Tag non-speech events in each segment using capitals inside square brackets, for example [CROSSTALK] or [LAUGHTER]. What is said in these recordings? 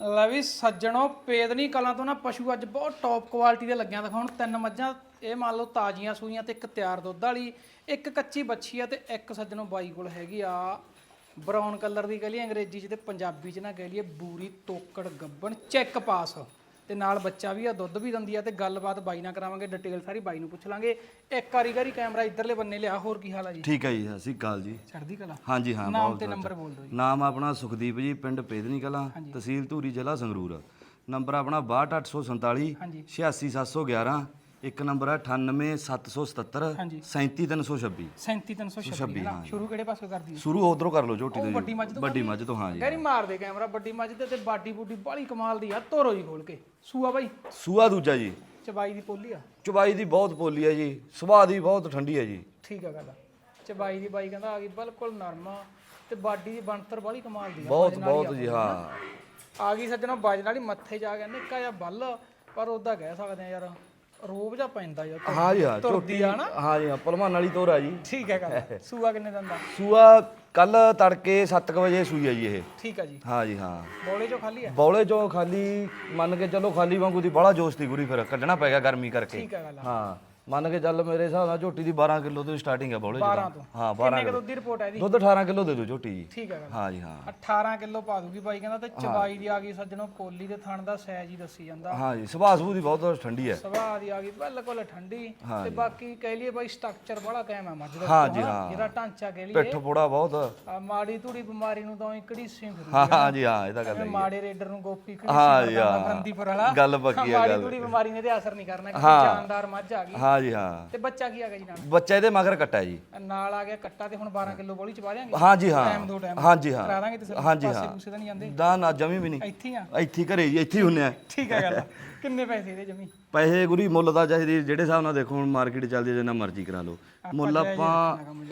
ਲੈ ਵੀ ਸੱਜਣੋ, ਪੇਦਨੀ ਕਲਾਂ ਤੋਂ ਨਾ ਪਸ਼ੂ ਅੱਜ ਬਹੁਤ ਟੌਪ ਕੁਆਲਿਟੀ ਦੇ ਲੱਗਿਆ ਦਿਖਾਉਣ। ਤਿੰਨ ਮੱਝਾਂ, ਇਹ ਮੰਨ ਲਓ ਤਾਜ਼ੀਆਂ ਸੂਈਆਂ ਤੇ ਇੱਕ ਤਿਆਰ ਦੁੱਧ ਵਾਲੀ, ਇੱਕ ਕੱਚੀ ਬੱਛੀ ਆ ਤੇ ਇੱਕ ਸੱਜਣੋ ਬਾਈ ਕੋਲ ਹੈਗੀ ਆ ਬਰਾਊਨ ਕਲਰ ਦੀ ਕਹ ਲਈ ਅੰਗਰੇਜ਼ੀ ਚ ਤੇ ਪੰਜਾਬੀ ਚ ਨਾ ਕਹਿ ਲਈਏ, ਬੂਰੀ ਤੋਕੜ ਗੱਬਣ, ਚੈੱਕ ਪਾਸ। ਤੇ ਨਾਲ ਬੱਚਾ ਵੀ ਆ ਦੁੱਧ ਵੀ ਦਿੰਦੀ ਆ ਤੇ ਗੱਲਬਾਤ ਬਾਈ ਨਾਲ ਕਰਾਵਾਂਗੇ ਡਿਟੇਲ ਸਾਰੀ ਬਾਈ ਨੂੰ ਪੁੱਛ ਲਾਂਗੇ। ਇੱਕ ਕਾਰੀਗਰੀ ਕੈਮਰਾ ਇਧਰਲੇ ਬੰਨੇ ਲਿਆ ਹੋਰ ਕੀ ਹਾਲ ਆ ਜੀ? ਠੀਕ ਹੈ ਜੀ ਸਤਿ ਸ਼੍ਰੀ ਅਕਾਲ ਜੀ। ਚੜ੍ਹਦੀ ਕਲਾ। ਹਾਂਜੀ ਹਾਂ ਨਾਮ ਬਹੁਤ ਤੇ ਨੰਬਰ ਬੋਲ ਦਿਓ ਜੀ। ਨਾਮ ਆਪਣਾ ਸੁਖਦੀਪ ਜੀ ਪਿੰਡ ਪੇਦਨੀ ਕਲਾਂ ਤਹਿਸੀਲ ਧੂਰੀ ਜ਼ਿਲ੍ਹਾ ਸੰਗਰੂਰ। ਨੰਬਰ ਆਪਣਾ 62847 ਹਾਂਜੀ। 86711 ਇੱਕ ਨੰਬਰ ਹੈ 98777 ਹਾਂਜੀ। 37326 37326 ਨਾ ਸ਼ੁਰੂ ਕਿਹੜੇ ਪਾਸੋਂ ਕਰਦੀ ਹੈ? ਸ਼ੁਰੂ ਉਧਰੋਂ ਕਰ ਲਓ ਝੋਟੀ ਤੋਂ ਵੱਡੀ ਮੱਝ ਜੀ ਵੱਡੀ ਮੱਝ ਤੋਂ ਹਾਂ ਜੀ ਗੈਰੀ ਮਾਰ ਦੇ ਕੈਮਰਾ ਵੱਡੀ ਮੱਝ ਤੇ ਤੇ ਬਾਡੀ ਬੂਡੀ ਬਾਲੀ ਕਮਾਲ ਦੀ ਆ ਤੋਰੋ ਜੀ ਖੋਲ ਕੇ। ਸੂਆ ਬਾਈ? ਸੂਆ ਦੂਜਾ ਜੀ। ਚਬਾਈ ਦੀ ਪੋਲੀ ਆ? ਚੁਬਾਈ ਦੀ ਬਹੁਤ ਪੋਲੀ ਹੈ ਜੀ। ਸੁਭਾਅ ਦੀ ਬਹੁਤ ਠੰਡੀ ਹੈ ਜੀ। ਠੀਕ ਆ ਗੱਲ ਚਬਾਈ ਦੀ ਬਾਈ ਕਹਿੰਦਾ ਆ ਗਈ ਬਿਲਕੁਲ ਨਰਮ ਆ। ਤੇ ਬਾਡੀ ਦੀ ਬਣਤਰ ਬਾਲੀ ਕਮਾਲ ਦੀ ਆ ਬਹੁਤ ਬਹੁਤ ਜੀ ਹਾਂ। ਆ ਗਈ ਸੱਜਣਾ ਬਾਜ ਨਾਲ ਹੀ ਮੱਥੇ ਜਾ ਕੇ ਨਿੱਕਾ ਜਿਹਾ ਬੱਲ ਪਰ ਉਹਦਾ ਕਹਿ ਸਕਦੇ ਆ ਯਾਰ ਰੋਬ ਜਾ ਪੈਂਦਾ ਯਾਰ ਹਾਂ ਜੀ ਹਾਂ ਤੁਰਦੀ ਆ ਨਾ। ਹਾਂ ਜੀ ਹਾਂ ਭਲਵਾਨ ਵਾਲੀ ਤੋਰ ਆ ਜੀ। ਠੀਕ ਹੈ ਗੱਲ [LAUGHS] ਸੂਆ ਕਿੰਨੇ ਦੰਦਾ ਸੂਆ ਕੱਲ ਤੜਕੇ 7 ਵਜੇ ਸੂਈ ਹੈ ਜੀ ਇਹ। ਠੀਕ ਆ ਜੀ। ਹਾਂ ਜੀ ਹਾਂ। ਬੋਲੇ ਚੋਂ ਖਾਲੀ ਆ? ਬੌਲੇ ਚੋਂ ਖਾਲੀ ਮੰਨ ਕੇ ਚੱਲੋ ਖਾਲੀ ਵਾਂਗੂ ਦੀ ਬੜਾ ਜੋਸ਼ ਦੀ ਗੁਰੀ ਫਿਰ ਕੱਢਣਾ ਪੈ ਗਿਆ ਗਰਮੀ ਕਰਕੇ। ਠੀਕ ਆ ਗੱਲ ਹਾਂ। ਮੰਨ ਕੇ ਚੱਲ ਮੇਰੇ ਹਿਸਾਬ ਨਾਲ ਝੋਟੀ ਦੀ 12 ਕਿਲੋ ਤੋਂ ਸਟਾਰਟਿੰਗ ਹੈ ਬੌਲੇ 12 ਤੋਂ। ਹਾਂ 12 ਕਿੰਨੇ ਕੁ ਦੁੱਧ ਦੀ ਰਿਪੋਰਟ ਹੈ ਜੀ ਦੁੱਧ 18 ਕਿਲੋ ਦੇ ਦਿਓ ਝੋਟੀ ਜੀ। ਠੀਕ ਹੈ ਹਾਂ ਜੀ ਹਾਂ। 18 ਕਿਲੋ ਪਾ ਦੂਗੀ ਬਾਈ ਕਹਿੰਦਾ ਤੇ ਚਬਾਈ ਦੀ ਆ ਗਈ ਸੱਜਣੋ ਪੋਲੀ ਦੇ ਥਣ ਦਾ ਸਾਈਜ਼ ਹੀ ਦੱਸੀ ਜਾਂਦਾ। ਹਾਂ ਜੀ ਸੁਭਾਅ ਸੁਭੂ ਦੀ ਬਹੁਤ ਠੰਡੀ ਹੈ। ਸੁਭਾਅ ਦੀ ਆ ਗਈ ਬਿਲਕੁਲ ਠੰਡੀ। ਤੇ ਬਾਕੀ ਕਹਿ ਲਈਏ ਬਾਈ ਸਟਰਕਚਰ ਬੜਾ ਕਾਇਮ ਹੈ ਮੱਝ ਦਾ ਹਾਂ ਜੀ ਹਾਂ। ਜਿਹੜਾ ਢਾਂਚਾ ਕਹਿ ਲਈਏ। ਪਿੱਠ ਪੋੜਾ ਬਹੁਤ। ਮਾੜੀ ਧੂੜੀ ਬਿਮਾਰੀ ਨੂੰ ਤਾਂ ਇਕੜੀ ਸਿੰਘ ਹਾਂ ਹਾਂ ਜੀ ਹਾਂ ਇਹ ਤਾਂ ਗੱਲ ਹੈ ਮਾੜੇ ਰੇਡਰ ਨੂੰ ਗੋਪੀ ਕਿਹੜੀ ਹਾਂ ਜੀ, ਹਾਂ। ਵਾਲਾ। ਗੱਲ ਪੱਕੀ ਹੈ ਮਾੜੀ ਗੱਲ ਧੂੜੀ ਬਿਮਾਰੀ ਨੇ ਤੇ ਅਸਰ ਨਹੀਂ ਕਰਨਾ ਕਿ ਜਾਨਦਾਰ ਮੱਝ ਆ ਗਈ। ਹਾਂ ਜੀ ਹਾਂ। ਤੇ ਬੱਚਾ ਕੀ ਆ ਗਿਆ ਜੀ ਨਾਲ? ਬੱਚਾ ਇਹਦੇ ਮਗਰ ਕੱਟਾ ਜੀ। ਨਾਲ ਆ ਗਿਆ ਕੱਟਾ ਤੇ ਹੁਣ 12 ਕਿਲੋ ਬੋਲੀ ਚ ਪਾ ਦਿਆਂਗੇ। ਹਾਂ ਜੀ ਹਾਂ। ਟਾਈਮ ਦੋ ਟਾਈਮ। ਹਾਂ ਜੀ ਹਾਂ। ਕਰਾ ਦਾਂਗੇ ਤੇ ਹਾਂ ਜੀ ਹਾਂ। ਪੂਸੇ ਤਾਂ ਨਹੀਂ ਜਾਂਦੇ? ਦਾ ਨਾ ਜਮੀ ਵੀ ਨਹੀਂ। ਇੱਥੇ ਆ? ਇੱਥੇ ਘਰੇ ਜੀ ਇੱਥੇ ਹੀ ਹੁੰਨੇ ਆ। ਠੀਕ ਹੈ ਗੱਲ ਕਿੰਨੇ ਪੈਸੇ ਇਹਦੇ ਜਮੀ? ਪੈਸੇ ਗੁਰੀ ਮੁੱਲ ਦਾ ਚਾਹੀਦੀ ਜਿਹੜੇ ਹਿਸਾਬ ਨਾਲ ਦੇਖੋ ਹੁਣ ਮਾਰਕੀਟ ਚੱਲਦੀ ਜਿੰਨਾ ਮਰਜ਼ੀ ਕਰਾ ਲਓ। ਮੁੱਲ ਆਪਾਂ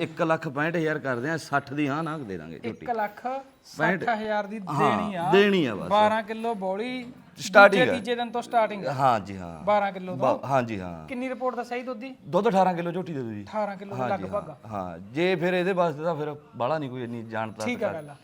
1 ਲੱਖ 65000 ਕਰਦੇ ਆ 60 ਦੀ ਹਾਂ ਨਾ ਦੇ ਦਾਂਗੇ ਝੋਟੀ। 1 ਲੱਖ 60000 ਦੀ ਦੇਣੀ ਆ। ਦੇਣੀ ਆ ਬਸ। 12 ਕਿਲੋ ਬੋਲੀ Starting ਦੂਜੇ ਤੀਜੇ ਦਿਨ ਤੋਂ ਸਟਾਰਟਿੰਗ ਹਾਂ। ਜੀ ਹਾਂ। 12 ਕਿਲੋ ਤੋਂ ਬ- ਹਾਂ ਜੀ ਹਾਂ। ਕਿੰਨੀ ਰਿਪੋਰਟ ਦਾ ਸਹੀ ਦੁੱਧ ਦੀ ਦੁੱਧ 18 ਕਿਲੋ ਝੋਟੀ ਦੇ ਦਿਓ ਜੀ। 18 ਕਿਲੋ ਦੇ ਹਾਂ ਜੀ ਲਗਭਗ। ਹਾਂ ਹਾਂ ਜੇ ਫਿਰ ਇਹਦੇ ਵਾਸਤੇ ਤਾਂ ਫਿਰ ਬਾਹਲਾ ਨਹੀਂ ਕੋਈ ਇੰਨੀ ਜਾਣਤਾ ਠੀਕ ਆ ਗੱਲ ਆ।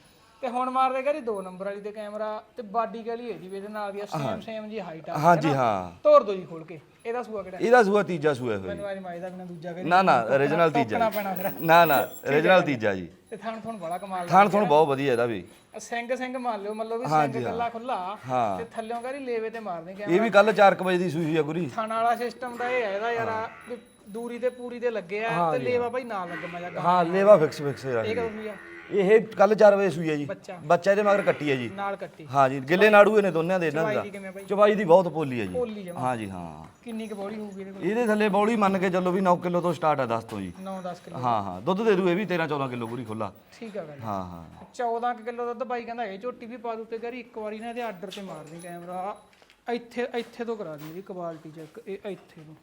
ਤੇ ਹੁਣ ਮਾਰਦੇ ਕਰੀ 2 ਨੰਬਰ ਵਾਲੀ ਤੇ ਕੈਮਰਾ ਤੇ ਬਾਡੀ ਕਹ ਲਈ ਇਹਦੀ ਵੀ ਇਹਦੇ ਨਾਲ ਦੀ ਸੇਮ ਸੇਮ ਜੀ ਹਾਈਟ ਆ। ਹਾਂ ਜੀ ਹਾਂ ਤੋਰ ਦੋ ਜੀ ਖੋਲ ਕੇ। ਇਹਦਾ ਸੂਆ ਕਿਹੜਾ? ਇਹਦਾ ਸੂਆ ਤੀਜਾ ਸੂਆ ਹੋਇਆ ਮੈਨੂੰ ਆਈ ਮਾਈ ਦਾ ਬਿਨਾ ਦੂਜਾ ਕਰੀ। ਨਾ ਨਾ origignal ਤੀਜਾ ਟੋਕਣਾ ਪੈਣਾ ਫਿਰ। ਨਾ ਨਾ origignal ਤੀਜਾ ਜੀ। ਤੇ ਥਣ ਥਣ ਬੜਾ ਕਮਾਲ ਦਾ ਥਾਣ ਥਣ ਬਹੁਤ ਵਧੀਆ ਇਹਦਾ ਵੀ। ਸਿੰਘ ਸਿੰਘ ਮੰਨ ਲਿਓ ਮਤਲਬ ਵੀ ਸਿੰਘ ਕੱਲਾ ਖੁੱਲਾ ਹਾਂ। ਤੇ ਥੱਲਿਓਂ ਕਰੀ ਲੇਵੇ ਤੇ ਮਾਰਦੇ ਕਿ ਇਹ ਵੀ ਕੱਲ 4 ਵਜੇ ਦੀ ਸੂਈ ਹੋਈ ਆ ਗੁਰੀ। ਥਣ ਵਾਲਾ ਸਿਸਟਮ ਦਾ ਇਹ ਹੈ ਇਹਦਾ ਯਾਰ ਆ ਵੀ ਦੂਰੀ ਤੇ ਪੂਰੀ ਤੇ ਲੱਗੇ ਆ ਤੇ ਲੇਵਾ ਭਾਈ ਨਾਲ ਲੱਗ ਮਜਾ ਹਾਂ ਲੇਵਾ ਫਿਕਸ ਫਿਕਸ ਇਹ ਰੱਖ ਕਦੋਂ ਹੋਈ ਆ? ਇਹ ਕੱਲ 4 ਵਜੇ ਸੂਈ ਆ ਜੀ। ਬੱਚਾ। ਬੱਚਾ ਇਹਦੇ ਮਗਰ ਕੱਟੀ ਹੈ ਜੀ। ਨਾਲ ਕੱਟੀ। ਹਾਂ ਜੀ ਗਿੱਲੇ ਨਾੜੂ ਨੇ ਦੋਨਿਆਂ ਦੇ ਇਹਨਾਂ ਦਾ। ਚਵਾਈ ਦੀ ਬਹੁਤ ਪੋਲੀ ਹੈ ਜੀ। ਹਾਂ ਜੀ ਹਾਂ। ਕਿੰਨੀ ਕੁ ਬੋਲੀ ਹੋਊਗੀ ਇਹਦੇ ਇਹਦੇ ਥੱਲੇ ਬੌਲੀ ਮੰਨ ਕੇ ਚੱਲੋ ਵੀ 9 ਕਿਲੋ ਤੋਂ ਸਟਾਰਟ ਹੈ 10 ਤੋਂ ਜੀ। ਕੋਲ 9-10 ਕਿਲੋ। ਹਾਂ ਹਾਂ। ਦੁੱਧ ਦੇ ਦੂ ਇਹ ਵੀ 13 14 ਕਿਲੋ ਪੂਰੀ ਖੁੱਲਾ ਠੀਕ ਆ ਗੱਲ ਹਾਂ ਹਾਂ। 14 ਕੁ ਕਿਲੋ ਦੁੱਧ ਬਾਈ ਕਹਿੰਦਾ ਇਹ ਝੋਟੀ ਵੀ ਪਾ ਦੂ ਤੇ ਘਰੀ ਇੱਕ ਵਾਰੀ ਨਾ ਇਹਦੇ ਆਰਡਰ ਤੇ ਮਾਰਨੀ ਕੈਮਰਾ। ਇੱਥੇ ਇੱਥੇ ਤੋਂ ਕਰਾ ਦੀ ਇਹਦੀ ਕੁਆਲਿਟੀ ਚੈੱਕ ਇਹ ਇੱਥੇ ਤੋਂ।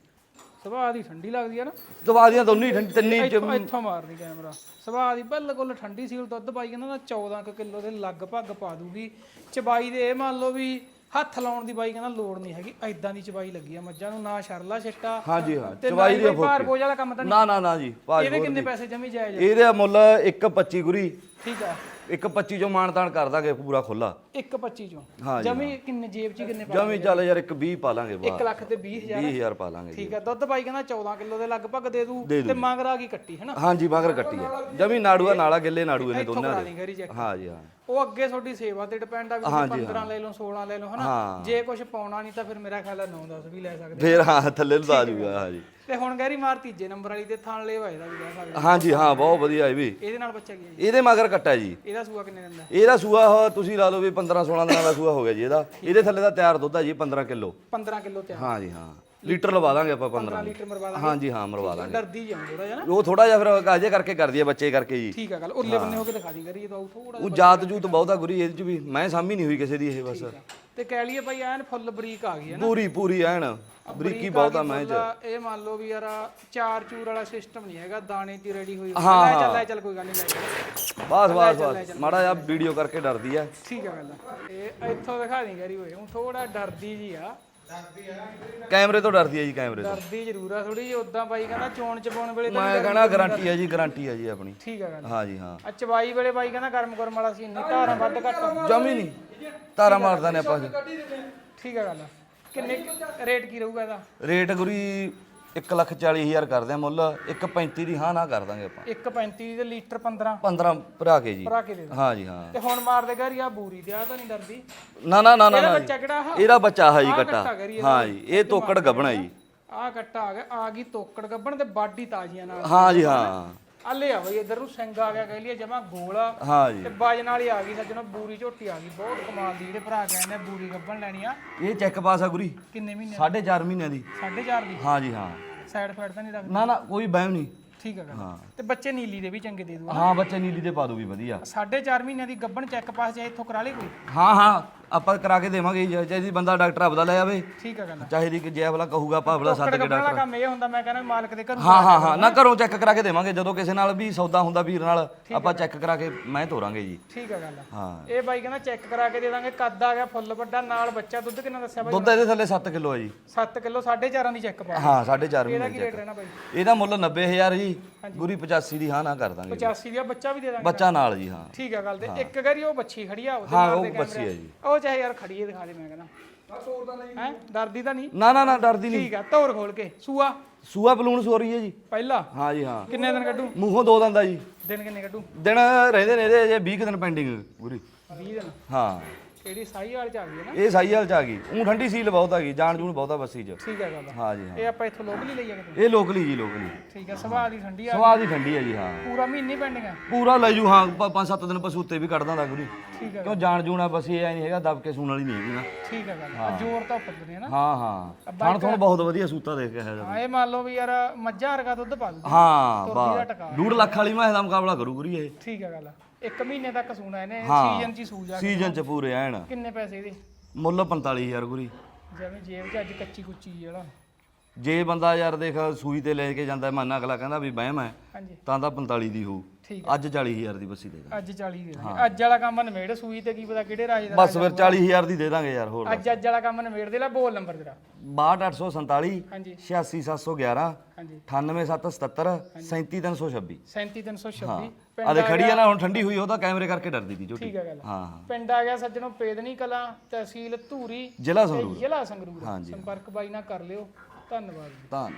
ਸੁਭਾਅ ਦੀ ਠੰਡੀ ਲੱਗਦੀ ਆ ਨਾ। ਦਵਾ ਦੀਆਂ ਦੋਨੀ ਠੰਡੀ ਤਿੰਨੀ ਚ ਇੱਥੋਂ ਇੱਥੋਂ ਮਾਰਨੀ ਕੈਮਰਾ। ਸੁਭਾਅ ਦੀ ਬਿਲਕੁਲ ਠੰਡੀ ਸੀਲ ਦੁੱਧ ਬਾਈ ਕਹਿੰਦਾ ਨਾ 14 ਕੁ ਕਿਲੋ ਦੇ ਲਗਭਗ ਪਾ ਦੂਗੀ। ਚਬਾਈ ਦੇ ਇਹ ਮੰਨ ਲਓ ਵੀ ਹੱਥ ਲਾਉਣ ਦੀ ਬਾਈ ਕਹਿੰਦਾ ਲੋੜ ਨਹੀਂ ਹੈਗੀ ਐਦਾਂ ਦੀ ਚਬਾਈ ਲੱਗੀ ਆ ਮੱਝਾਂ ਨੂੰ ਨਾ ਸ਼ਰਲਾ ਛਿੱਟਾ ਹਾਂ ਜੀ ਹਾਂ ਤੇ ਚਵਾਈ ਚਬਾਈ ਦੀ ਦੀ ਭਾਰ ਬੋਝ ਵਾਲਾ ਕੰਮ ਤਾਂ ਨਹੀਂ ਨਾ ਨਾ ਨਾ ਜੀ ਭਾਜ ਇਹਦੇ ਕਿੰਨੇ ਪੈਸੇ ਜਮੀ ਜਾਇਜ਼ ਆ? ਇਹਦੇ ਮੁੱਲ 1.25 ਗੁਰੀ। ਠੀਕ ਆ। 1.25 ਚੋਂ ਮਾਨਤਾਨ ਕਰ ਦਾਂਗੇ ਪੂਰਾ ਖੁੱਲਾ 1.25 ਚੋਂ? ਹਾਂ ਜੀ ਜਮੀ ਕਿੰਨੇ ਜੇਬ 'ਚ ਹੀ ਕਿੰਨੇ ਪਾ ਜਮੀ ਚੱਲ ਯਾਰ ਇੱਕ 20 ਪਾ ਲਾਂਗੇ 1 ਬਾਹਰ ਲੱਖ ਤੇ 20000 20000 ਪਾ ਲਾਂਗੇ ਜੀ। ਠੀਕ ਆ ਦੁੱਧ ਬਾਈ ਕਹਿੰਦਾ 14 ਕਿਲੋ ਦੇ ਲਗਭਗ ਦੇ ਦੂ ਦੇ ਤੇ ਮੰਗ ਰਾ ਗਈ ਕੱਟੀ ਹੈਨਾ? ਹਾਂ ਜੀ ਮਗਰ ਕੱਟੀ ਹੈ। ਜਮੀ ਨਾੜੂਆ ਨਾਲਾ ਗਿੱਲੇ ਨਾੜੂਏ ਨੇ ਇੱਥੋਂ ਦੋਨਾਂ ਕਰਾ ਦੇ। ਲਈ ਘਰੀ ਚੈੱਕ। ਹਾਂ ਜੀ ਹਾਂ। ਉਹ ਅੱਗੇ ਤੁਹਾਡੀ ਸੇਵਾ ਤੇ ਡਿਪੈਂਡ ਆ ਵੀ ਤੁਸੀਂ 15 ਲੈ ਲਓ 16 ਲੈ ਲਓ ਹਨਾ। ਜੇ ਕੁਝ ਪਾਉਣਾ ਨਹੀਂ ਤਾਂ ਫਿਰ ਮੇਰਾ ਖਿਆਲ ਹੈ 9 10 ਵੀ ਲੈ ਸਕਦੇ ਫੇਰ ਹਾਂ ਥੱਲੇ ਨੂੰ ਆ ਜਾਊਗਾ ਹਾਂ ਜੀ ਤੇ ਹੁਣ ਗੈਰੀ ਮਾਰ ਤੀਜੇ ਨੰਬਰ ਵਾਲੀ ਤੇ ਥਾਣ ਲੈ ਵਾਇਦਾ ਵੀ ਲੈ ਸਕਦੇ ਹਾਂ ਜੀ ਹਾਂ ਬਹੁਤ ਵਧੀਆ ਇਹ ਵੀ। ਇਹਦੇ ਨਾਲ ਬੱਚਾ ਜੀ? ਇਹਦੇ ਮਗਰ ਕੱਟਾ ਜੀ। ਇਹਦਾ ਸੂਆ ਕਿੰਨੇ ਦਿੰਦਾ ਇਹਦਾ ਸੂਆ ਤੁਸੀਂ ਲਾ ਲਓ ਵੀ 15 16 ਦਿਨਾਂ ਦਾ ਸੂਆ ਹੋ ਗਿਆ ਜੀ ਇਹਦਾ। ਇਹਦੇ ਥੱਲੇ ਦਾ ਤਿਆਰ ਦੁੱਧ ਆ ਜੀ 15 ਕਿਲੋ। 15 ਕਿਲੋ ਤੇ ਹਾਂ ਜੀ ਹਾਂ। ਲੀਟਰ ਲਵਾ ਦਾਂਗੇ ਆਪਾਂ 15 ਲੀਟਰ ਮਰਵਾ ਦਾਂਗੇ। ਹਾਂ ਜੀ ਹਾਂ ਮਰਵਾ ਦਾਂਗੇ। ਡਰਦੀ ਜਾਂ ਥੋੜਾ ਜਿਹਾ ਨਾ। ਉਹ ਥੋੜਾ ਜਿਹਾ ਫਿਰ ਕਾਜੇ ਕਰਕੇ ਕਰਦੀ ਹੈ ਬੱਚੇ ਕਰਕੇ ਜੀ। ਠੀਕ ਆ ਗੱਲ ਉਰਲੇ ਬੰਨੇ ਹੋ ਕੇ ਦਿਖਾ ਦੀ ਕਰੀ ਇਹ ਤਾਂ ਥੋੜਾ ਉਹ ਜਾਤ ਜੂਤ ਬਹੁਤਾ ਗੁਰੀ ਇਹਦੇ ਚ ਵੀ ਮੈਂ ਸਾਮੀ ਨਹੀਂ ਹੋਈ ਕਿਸੇ ਦੀ ਇਹ ਬਸ। ਤੇ ਕਹਿ ਲਈਏ ਭਾਈ ਐਨ ਫੁੱਲ ਬਰੀਕ ਆ ਗਈ ਹੈ ਨਾ। ਪੂਰੀ ਪੂਰੀ ਐਨ ਬਰੀਕੀ ਬਹੁਤਾ ਮੈਂ ਚ। ਇਹ ਮੰਨ ਲਓ ਵੀ ਯਾਰ ਚਾਰ ਚੂਰ ਵਾਲਾ ਸਿਸਟਮ ਨਹੀਂ ਹੈਗਾ ਦਾਣੇ ਦੀ ਰੈਡੀ ਹੋਈ ਹੋਈ। ਹਾਂ, ਚੱਲ ਲੈ ਚੱਲ ਕੋਈ ਗੱਲ ਨਹੀਂ ਲੈ। ਬਸ ਬਸ ਬਸ। ਮਾੜਾ ਜਿਹਾ ਵੀਡੀਓ ਕਰਕੇ ਡਰਦੀ ਆ। ਠੀਕ ਆ ਗੱਲ ਇਹ ਇੱਥੋਂ ਦਿਖਾ ਦੀ ਕਰੀ ਹੋਏ ਹੁਣ ਥੋੜਾ ਡਰਦੀ ਜੀ ਆ। ਕੈਮਰੇ ਤੋਂ ਡਰਦੀ ਹੈ ਜੀ ਕੈਮਰੇ ਤੋਂ। ਡਰਦੀ ਜ਼ਰੂਰ ਆ ਥੋੜੀ ਜਿਹੀ ਉਦਾਂ ਬਾਈ ਕਹਿੰਦਾ ਚੋਣ ਚ ਪਾਉਣ ਵੇਲੇ ਤਾਂ ਮੈਂ ਕਹਣਾ ਗਾਰੰਟੀ ਹੈ ਜੀ ਗਾਰੰਟੀ। ਹੈ ਜੀ ਆਪਣੀ। ਠੀਕ ਆ ਗੱਲ ਹਾਂ ਜੀ ਹਾਂ। ਆ ਚਵਾਈ ਵੇਲੇ ਬਾਈ ਕਹਿੰਦਾ ਗਰਮ ਗਰਮ ਵਾਲਾ ਸੀ ਇੰਨੀ ਧਾਰਾਂ ਵੱਧ ਘੱਟ। ਜਮੀ ਨਹੀਂ। ਤਾਰਾ ਮਾਰਦਾ ਨੇ ਆਪਾਂ। ਠੀਕ ਆ ਗੱਲ ਕਿੰਨੇ ਰੇਟ ਕੀ ਰਹੂਗਾ ਇਹਦਾ? ਰੇਟ ਗੁਰੀ 1 ਲੱਖ 40 ਹਜ਼ਾਰ ਕਰਦੇ ਆ ਮੁੱਲ 1.35 ਦੀ ਹਾਂ ਨਾ ਕਰ ਦਾਂਗੇ ਆਪਾਂ। 1.35 ਦੇ ਲੀਟਰ 15 15 ਭਰਾ ਕੇ ਜੀ। ਭਰਾ ਕੇ ਦੇ ਦੋ। ਹਾਂ ਜੀ ਹਾਂ। ਤੇ ਹੁਣ ਮਾਰਦੇ ਘਰ ਆ ਬੂਰੀ ਤੇ ਆ ਤਾਂ ਨਹੀਂ ਡਰਦੀ। ਨਾ ਨਾ ਨਾ ਨਾ ਨਾ ਜੀ। ਬੱਚਾ ਕਿਹੜਾ ਆ ਇਹਦਾ ਬੱਚਾ ਹੈ ਜੀ ਕੱਟਾ। ਕੱਟਾ ਕਰੀਏ ਹਾਂ ਜੀ ਇਹ ਤੋਕੜ ਗੱਬਣਾ ਜੀ। ਆ ਕੱਟਾ ਆ ਗਿਆ ਆ ਗਈ ਤੋਕੜ ਗੱਬਣ ਤੇ ਬਾਡੀ ਤਾਜ਼ੀਆਂ ਨਾਲ। ਹਾਂ ਜੀ ਹਾਂ। ਆ ਲੈ ਆ ਬਈ ਇਧਰ ਨੂੰ ਸਿੰਘ ਆ ਗਿਆ ਕਹਿ ਲਈਏ ਜਮਾ ਗੋਲ ਹਾਂ ਜੀ। ਤੇ ਬਾਜਨ ਵਾਲੀ ਆ ਗਈ ਸੱਜਣੋ ਬੂਰੀ ਝੋਟੀ ਆ ਗਈ ਬਹੁਤ ਕਮਾਲ ਦੀ ਜਿਹੜੇ ਭਰਾ ਕਹਿੰਦੇ ਆ ਬੂਰੀ ਗੱਬਣ ਲੈਣੀ ਆ। ਇਹ ਚੈੱਕ ਪਾਸ ਆ ਗੁਰੀ? ਕਿੰਨੇ ਮਹੀਨੇ 4.5 ਮਹੀਨਿਆਂ ਦੀ। 4.5 ਦੀ? ਹਾਂ ਜੀ ਹਾਂ। ਸਾਈਡ ਫੈਟ ਤਾਂ ਨਹੀਂ ਰੱਖਦੀ ਨਾ ਨਾ ਕੋਈ ਬਹਿਮ ਨਹੀਂ। ਠੀਕ ਆ ਗੱਲ। ਤੇ ਬੱਚੇ ਨੀਲੀ ਦੇ ਵੀ ਚੰਗੇ ਦੇ ਦੂਗਾ। ਹਾਂ ਬੱਚੇ ਨੀਲੀ ਦੇ ਪਾ ਦੋ ਵੀ ਵਧੀਆ 4.5 ਮਹੀਨਿਆਂ ਦੀ ਗੱਬਣ ਚੈੱਕ ਪਾਸ ਜੇ ਇੱਥੋਂ ਕਰਾ ਲਈ ਕੋਈ? ਹਾਂ ਹਾਂ। ਆਪਾਂ ਕਰਾ ਕੇ ਦੇਵਾਂਗੇ ਜੀ ਚਾਹੇ ਬੰਦਾ ਡਾਕਟਰ ਆਪਦਾ ਲੈ ਆਵੇ। ਠੀਕ ਆ ਗੱਲ ਚਾਹੇ ਦੀ ਜੇ ਵਾਲਾ ਕਹੂਗਾ ਭਾਵਲਾ ਸੱਦ ਕੇ ਗੱਬਣ ਵਾਲਾ ਡਾਕਟਰ। ਕੰਮ ਇਹ ਹੁੰਦਾ ਮੈਂ ਕਹਿੰਦਾ ਮਾਲਕ ਦੇ ਘਰ ਹਾਂ ਹਾਂ ਹਾਂ ਨਾ ਘਰੋਂ ਚੈੱਕ ਕਰਾ ਕੇ ਦੇਵਾਂਗੇ ਜਦੋਂ ਕਿਸੇ ਨਾਲ ਵੀ ਸੌਦਾ ਹੁੰਦਾ ਵੀਰ ਨਾਲ ਆਪਾਂ ਚੈੱਕ ਕਰਾ ਕੇ ਮੈਂ ਤੋਰਾਂਗੇ ਜੀ। ਠੀਕ ਆ ਗੱਲ ਹਾਂ। ਇਹ ਬਾਈ ਕਹਿੰਦਾ ਚੈੱਕ ਕਰਾ ਕੇ ਦੇ ਦਾਂਗੇ ਕੱਦ ਆ ਗਿਆ ਫੁੱਲ ਵੱਡਾ ਨਾਲ ਬੱਚਾ ਦੁੱਧ ਕਿੰਨਾ ਦੱਸਿਆ ਬਾਈ ਦੁੱਧ ਇਹਦੇ ਥੱਲੇ 7 ਕਿਲੋ ਹੈ ਜੀ। 7 ਕਿਲੋ 4.5 ਦੀ ਚੈੱਕ ਪਾ ਹਾਂ 4.5 ਇਹਦਾ ਮਹੀਨੇ ਕੀ ਰੇਟ ਰਹਿਣਾ ਬਾਈ? ਇਹਦਾ ਮੁੱਲ 90000 ਜੀ। ਗੁਰੀ 85 ਦੀ ਹਾਂ ਨਾ ਕਰ ਦਾਂਗੇ 85 ਦਾ ਬੱਚਾ ਵੀ ਦੇ ਦਾਂਗੇ ਬੱਚਾ ਨਾਲ। ਜੀ ਹਾਂ। ਠੀਕ ਆ ਗੱਲ ਤੇ ਇੱਕ ਗਰੀ ਉਹ ਬੱਚੀ ਖੜੀ ਆ ਉਹਦੇ ਹਾਂ ਨਾਲ ਉਹ ਦੇ ਬੱਚੀ ਕੈਮਰੇ। ਹੈ ਜੀ। ਉਹ ਚਾਹੇ ਯਾਰ ਖੜੀ ਹੈ ਦਿਖਾ ਦੇ ਮੈਂ ਕਹਿੰਦਾ। ਹੈ? ਡਰਦੀ ਤਾਂ ਨਹੀਂ? ਨਾ ਨਾ ਨਾ ਡਰਦੀ ਨਹੀਂ। ਠੀਕ ਆ ਧੌਰ ਖੋਲ ਕੇ। ਸੂਆ? ਸੂਆ ਬਲੂਨ ਸੋ ਰਹੀ ਹੈ ਜੀ। ਪਹਿਲਾ? ਹਾਂ ਜੀ ਹਾਂ। ਕਿੰਨੇ ਦਿਨ ਕੱਢੂ? ਮੂੰਹੋਂ ਦੋ ਦੰਦਾ ਜੀ। ਦਿਨ ਕਿੰਨੇ ਕੱਢੂ? ਦਿਨ ਰਹਿੰਦੇ ਨੇ ਇਹਦੇ ਜੇ 20 ਕੁ ਦਿਨ ਪੈਂਡਿੰਗ ਗੁਰੀ। 20 ਦਿਨ? ਹਾਂ। ਕਿਹੜੀ ਸਾਈ ਵਾਲ ਚ ਆ ਗਈ ਹੈ ਨਾ? ਇਹ ਸਾਈ ਹਾਲ ਚ ਆ ਗਈ। ਉਹ ਠੰਡੀ ਸੀਲ ਬਹੁਤ ਆ ਗਈ ਜਾਣ ਜੂਣ ਬਹੁਤਾ ਬੱਸੀ ਚ। ਠੀਕ ਆ ਗੱਲ ਹਾਂ ਜੀ ਹਾਂ। ਇਹ ਆਪਾਂ ਇੱਥੋਂ ਲੋਕਲੀ ਲਈ ਕਿਤੇ? ਇਹ ਲੋਕਲੀ ਜੀ ਲੋਕਲੀ। ਠੀਕ ਆ ਸੁਭਾਅ ਦੀ ਠੰਡੀ ਆ। ਸਵਾਦ ਹੀ ਠੰਡੀ ਹੈ ਜੀ ਹਾਂ। ਪੂਰਾ ਮਹੀਨੇ ਪੈਂਡਿੰਗ ਆ? ਪੂਰਾ ਲੈ ਜੂ ਹਾਂ ਪੰਜ ਸੱਤ ਦਿਨ ਪਸੂਤੇ ਵੀ ਕੱਢ ਦਾਂਦਾ ਗੁਰੀ। ਠੀਕ ਆ। ਕਿਉਂ ਜਾਣ ਜੂਣਾ ਬਸ ਐ ਨਹੀਂ ਹੈਗਾ ਦਬ ਕੇ ਸੂਣ ਵਾਲੀ ਨਹੀਂ ਹੈਗੀ ਨਾ। ਠੀਕ ਆ ਗੱਲ ਆ। ਜ਼ੋਰ ਤਾਂ ਉੱਪਰ ਨੇ ਨਾ। ਹਾਂ ਹਾਂ। ਥਣ ਥਣ ਬਹੁਤ ਵਧੀਆ ਸੂਤਾ ਦੇਖ ਕੇ ਹੈ ਹਾਂ ਇਹ ਮੰਨ ਲਓ ਵੀ ਯਾਰ ਮੱਝਾਂ ਵਰਗਾ ਦੁੱਧ ਪਾ ਦੂ ਹਾਂ ਦਾ ਬਾ ਟਕਾ। ਡੂਢ ਲੱਖ ਵਾਲੀ ਮੈਂ ਦਾ ਮੁਕਾਬਲਾ ਕਰੂ ਗੁਰੀ ਇਹ। ਠੀਕ ਆ ਗੱਲ ਇੱਕ ਮਹੀਨੇ ਤੱਕ ਸੂਣਾ ਇਹਨੇ ਹਾਂ। ਸੀਜ਼ਨ ਚ ਹੀ ਸੂ ਜਾ ਸੀਜ਼ਨ ਚ ਪੂਰੇ ਐਨ। ਕਿੰਨੇ ਪੈਸੇ ਇਹਦੇ? ਮੁੱਲ 45000 ਗੁਰੀ ਜਿਵੇਂ ਜੇਬ ਚ ਅੱਜ ਕੱਚੀ ਕੁੱਚੀ ਜਿਹੜਾ ਜੇ ਬੰਦਾ ਯਾਰ ਦੇਖ ਸੂਈ ਤੇ ਲੈ ਕੇ ਜਾਂਦਾ ਮੰਨ ਅਗਲਾ ਕਹਿੰਦਾ ਵੀ ਵਹਿਮ ਹੈ ਹਾਂਜੀ। ਤਾਂ ਤਾਂ 45 ਦੀ ਹੋਊ। ਠੀਕ ਅੱਜ 40000 ਦੀ ਬੱਸੀ ਦੇ ਦਾਂਗੇ। ਅੱਜ 40 ਦੇ। ਦਾਂਗੇ ਅੱਜ ਵਾਲਾ ਕੰਮ ਨਵੇੜ ਸੂਈ ਤੇ ਕੀ ਪਤਾ ਕਿਹੜੇ ਰਾਜ ਦਾ ਬਸ ਫਿਰ 40000 ਦੀ ਦੇ ਦਾਂਗੇ ਯਾਰ ਹੋਰ ਅੱਜ ਅੱਜ ਵਾਲਾ ਕੰਮ ਨਵੇੜ ਦੇ ਲੈ ਬੋਲ ਨੰਬਰ ਤੇਰਾ। 62847 ਹਾਂਜੀ। 86711 ਹਾਂਜੀ। 98777 37326 37326 ਆ ਦੇ ਖੜੀ ਆ ਨਾ ਹੁਣ ਠੰਡੀ ਹੋਈ ਉਹ ਤਾਂ ਕੈਮਰੇ ਕਰਕੇ ਡਰਦੀ ਸੀ ਝੋਟੀ। ਠੀਕ ਆ ਗੱਲ। ਹਾਂ ਪਿੰਡ ਆ ਗਿਆ ਸੱਜਣੋ ਪੇਦਨੀ ਕਲਾ ਤਹਿਸੀਲ ਧੂਰੀ ਜ਼ਿਲ੍ਹਾ ਸੰਗਰੂਰ। ਜ਼ਿਲ੍ਹਾ ਸੰਗਰੂਰ। ਸੰਪਰਕ ਬਾਈ ਨਾਲ ਕਰ ਲਿਓ। ਧੰਨਵਾਦ ਜੀ। ਤਾਂ